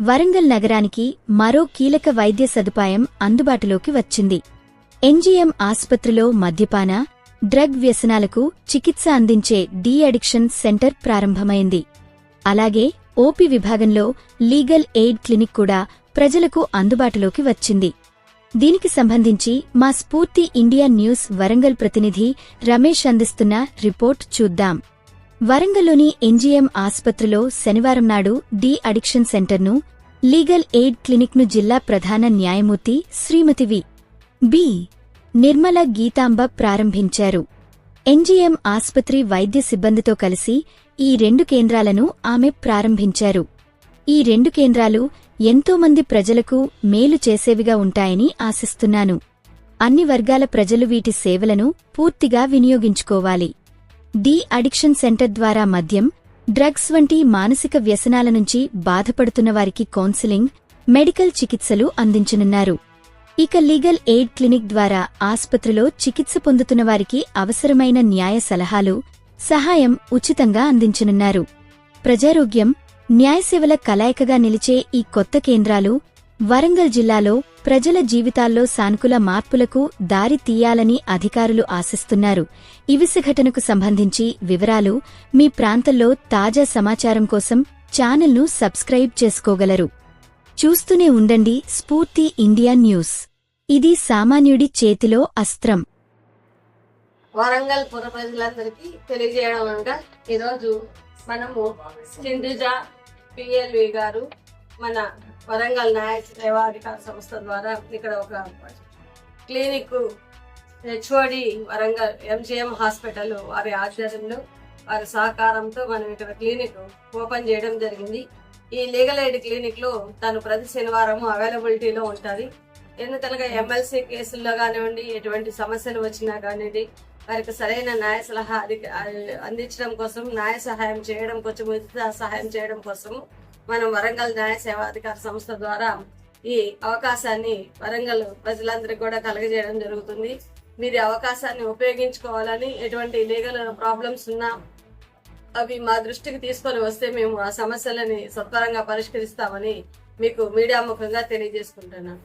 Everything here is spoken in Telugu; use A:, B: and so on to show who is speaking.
A: వరంగల్ నగరానికి మరో కీలక వైద్య సదుపాయం అందుబాటులోకి వచ్చింది. ఎన్జీఎం ఆసుపత్రిలో మద్యపాన డ్రగ్ వ్యసనాలకు చికిత్స అందించే డీ అడిక్షన్ సెంటర్ ప్రారంభమైంది. అలాగే ఓపీ విభాగంలో లీగల్ ఎయిడ్ క్లినిక్ కూడా ప్రజలకు అందుబాటులోకి వచ్చింది. దీనికి సంబంధించి మా స్ఫూర్తి ఇండియా న్యూస్ వరంగల్ ప్రతినిధి రమేష్ అందిస్తున్న రిపోర్ట్ చూద్దాం. వరంగల్లోని ఎన్జీఎం ఆసుపత్రిలో శనివారం నాడు డి అడిక్షన్ సెంటర్ను లీగల్ ఎయిడ్ క్లినిక్ను జిల్లా ప్రధాన న్యాయమూర్తి శ్రీమతి వి. బి. నిర్మల గీతాంబ ప్రారంభించారు. ఎన్జీఎం ఆసుపత్రి వైద్య సిబ్బందితో కలిసి ఈ రెండు కేంద్రాలను ఆమె ప్రారంభించారు. ఈ రెండు కేంద్రాలు ఎంతోమంది ప్రజలకు మేలు చేసేవిగా ఉంటాయని ఆశిస్తున్నాను. అన్ని వర్గాల ప్రజలు వీటి సేవలను పూర్తిగా వినియోగించుకోవాలి. డి అడిక్షన్ సెంటర్ ద్వారా మద్యం డ్రగ్స్ వంటి మానసిక వ్యసనాల నుంచి బాధపడుతున్న వారికి కౌన్సిలింగ్ మెడికల్ చికిత్సలు అందించనున్నారు. ఇక లీగల్ ఎయిడ్ క్లినిక్ ద్వారా ఆసుపత్రిలో చికిత్స పొందుతున్న వారికి అవసరమైన న్యాయ సలహాలు సహాయం ఉచితంగా అందించనున్నారు. ప్రజారోగ్యం న్యాయసేవల కలయికగా నిలిచే ఈ కొత్త కేంద్రాలు వరంగల్ జిల్లాలో ప్రజల జీవితాల్లో సానుకూల మార్పులకు దారి తీయాలని అధికారులు ఆశిస్తున్నారు. ఇవిస ఘటనకు సంబంధించి వివరాలు మీ ప్రాంతంలో తాజా సమాచారం కోసం ఛానల్ను సబ్స్క్రైబ్ చేసుకోగలరు. చూస్తూనే ఉండండి స్ఫూర్తి ఇండియా న్యూస్. ఇది సామాన్యుడి చేతిలో అస్త్రం.
B: వరంగల్ పుర ప్రజలందరికీ తెలియజేయడం అనగా ఈరోజు మనము సింధుజ పిఎల్వి గారు మన వరంగల్ న్యాయ సేవాధికార సంస్థ ద్వారా ఇక్కడ ఒక clinic HOD Warangal MGM hospital వారి ఆధ్వర్యంలో వారి సహకారంతో మనం ఇక్కడ క్లినిక్ ఓపెన్ చేయడం జరిగింది. ఈ లీగల్ ఎయిడ్ క్లినిక్లో తను ప్రతి శనివారం అవైలబిలిటీలో ఉంటుంది. ఎందుకనగా ఎమ్మెల్సీ కేసుల్లో కానివ్వండి ఎటువంటి సమస్యలు వచ్చినా కానివ్వండి వారికి సరైన న్యాయ సలహా అధిక అందించడం కోసం న్యాయ సహాయం చేయడం కోసం ఉచిత సహాయం చేయడం కోసం మనం వరంగల్ న్యాయ సేవాధికార సంస్థ ద్వారా ఈ అవకాశాన్ని వరంగల్ ప్రజలందరికీ కూడా కలగజేయడం జరుగుతుంది. మీరు అవకాశాన్ని ఉపయోగించుకోవాలని ఎటువంటి లీగల్ ప్రాబ్లమ్స్ ఉన్నా అవి మా దృష్టికి తీసుకొని వస్తే మేము ఆ సమస్యలని సత్వరంగా పరిష్కరిస్తామని మీకు మీడియా ముఖంగా తెలియజేసుకుంటున్నాను.